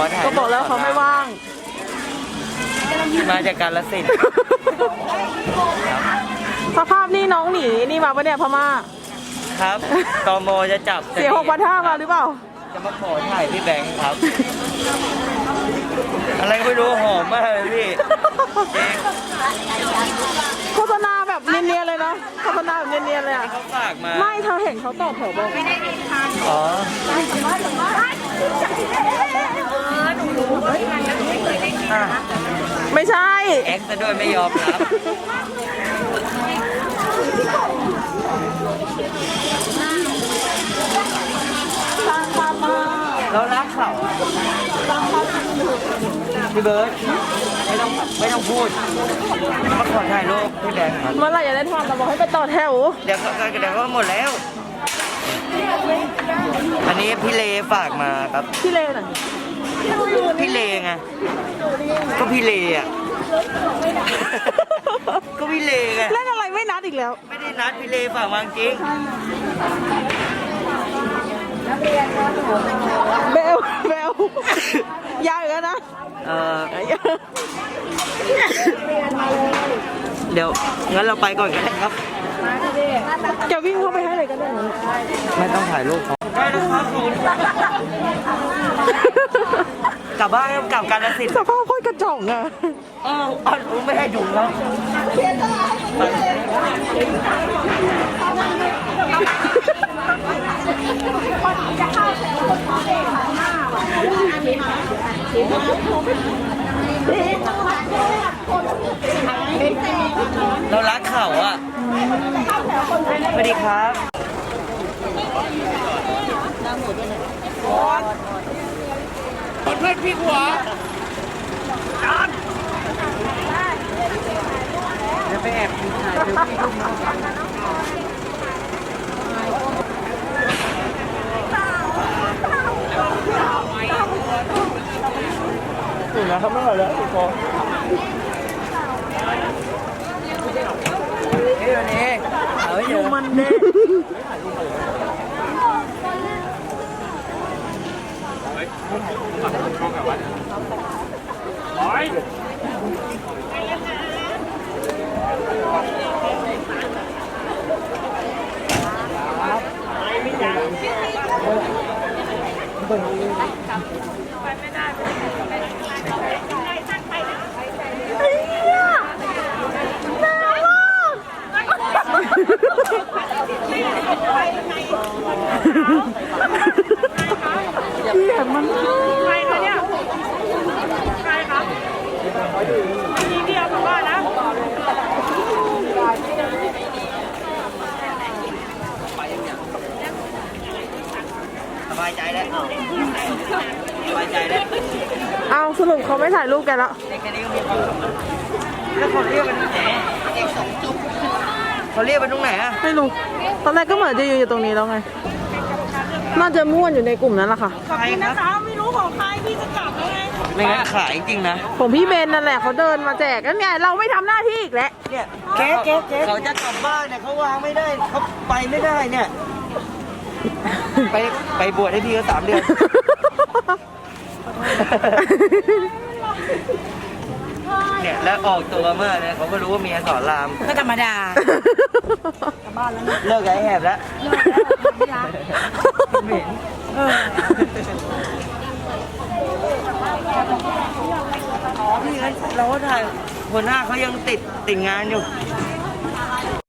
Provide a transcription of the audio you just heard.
อถ่ายก็บอกแล้วเขาไม่ว่าง มาจากการละสินธุ์สภาพนี่น้องหนีนี่มาปะเนี่ยพม่า ครับตมจะจับเสียหกพันห้ามาหรือเปล่า จะมาขอถ่ายพี่แบงค์ครับ อะไรก็ไม่รู้หอมมากเลยพี่จริงโฆษณาแบบ เนียนๆเลยนะโฆษณาแบบเนียนๆเลยอะ เขาฝากมา ไม่เธอเห็นเขาตอบแถวบอก อ๋อ อะไม่ใช่ แอคซะด้วยไม่ยอมรับ เรารักเขาอะพี่เบิร์ต ไม่ต้องไม่ต้องพูดมาขอถ่ายรูปพี่แบงค์ครับเมื่อไหร่จะได้ทำเราบอกให้ไปต่อแถว เดี๋ยวก็เดี๋ยวก็หมดแล้ว อันนี้พี่เลฝากมาครับ พี่เลน่ะพี่เลไง ก็พี่เลอะ ก็พี่เลไง เล่นอะไรไม่นัดอีกแล้ว ไม่ได้นัดพี่เลฝากมาจริงเบลเบลยาวอีกแล้วนะ เออเดี๋ยวงั้นเราไปก่อนกันนะครับ จะวิ่งเข้าไปให้เลยก็ได้นะไม่ต้องถ่ายรูปเขาได้นะครับคุณกลับบ้านกลับการละสินธุ์สภาพโคตรกระจ่องอะอ้าวอ้าวไม่ให้ดูแล้ว เรารักเขาอะสวัสดีครับจะไปแอบถ่ายเซลฟี่รูปน้องถึงนะครับไม่ไหวแล้วพี่โฟเฮ้ยวันนี้เอาไว้เยอะมันเด้สบายใจแล้วสบายใจแล้วเอาสรุปเขาไม่ถ่ายรูปแกแล้วในแค่นี้ก็มีความสุขแล้วเขาเรียกมันตรงไหนเขาเรียกมันตรงไหนอะไม่รู้ตอนแรกก็เหมือนจะยืนอยู่ตรงนี้แล้วไงน่าจะม่วนอยู่ในกลุ่มนั้นแหละค่ะ ใครครับไม่รู้ของใครพี่จะกลับแล้วไงไม่งั้นขายจริงนะ ของพี่เบนนั่นแหละเขาเดินมาแจกกันไงเราไม่ทำหน้าที่อีกแล้วเนี่ยเก๊เก๊เก๊เขาจะกลับบ้านเนี่ยเขาวางไม่ได้เขาไปไม่ได้เนี่ย ไปไปบวชให้พี่เขาสามเดือน เนี่ยแล้วออกตัวเมื่อเนี่ยเขาก็รู้ว่าเมียสอนราม ก็ธรรมดาเลิกกับไอ้แหบแล้วเลิกแล้วไม่รักเหม็นเอออ๋อพี่งั้นเราก็ถ่ายหัวหน้าเขายังติดติดงานอยู่